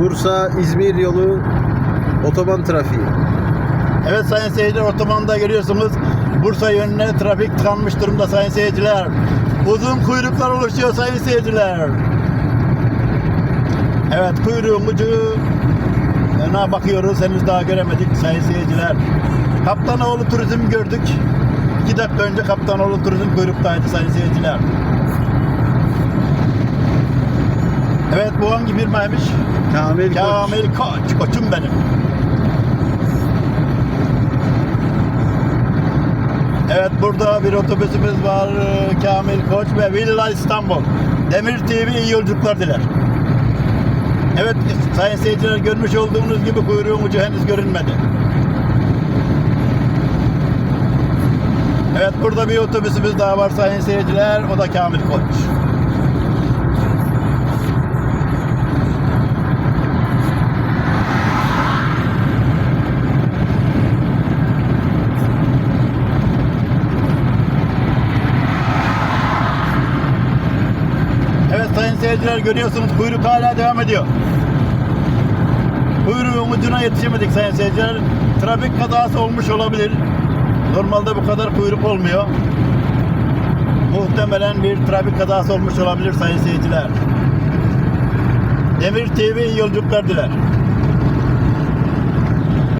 Bursa-İzmir yolu otoban trafiği. Evet sayın seyirciler otomanda görüyorsunuz. Bursa yönüne trafik tıkanmış durumda sayın seyirciler. Uzun kuyruklar oluşuyor sayın seyirciler. Evet kuyruğun ucu yana bakıyoruz henüz daha göremedik sayın seyirciler. Kaptanoğlu Turizm gördük. İki dakika önce Kaptanoğlu Turizm kuyruktaydı sayın seyirciler. Evet bu hangi firmaymış? Kamil, Koç. Kamil Koç, koçum benim. Evet burada bir otobüsümüz var. Kamil Koç ve Villa İstanbul. Demir TV iyi yolculuklar diler. Evet sayın seyirciler görmüş olduğunuz gibi kuyruğun ucu henüz görünmedi. Evet burada bir otobüsümüz daha var sayın seyirciler. O da Kamil Koç. Evet sayın seyirciler görüyorsunuz kuyruk hala devam ediyor. Kuyruğun ucuna yetişemedik sayın seyirciler. Trafik kazası olmuş olabilir. Normalde bu kadar kuyruk olmuyor. Muhtemelen bir trafik kazası olmuş olabilir sayın seyirciler. Demir TV yolculuklar diler.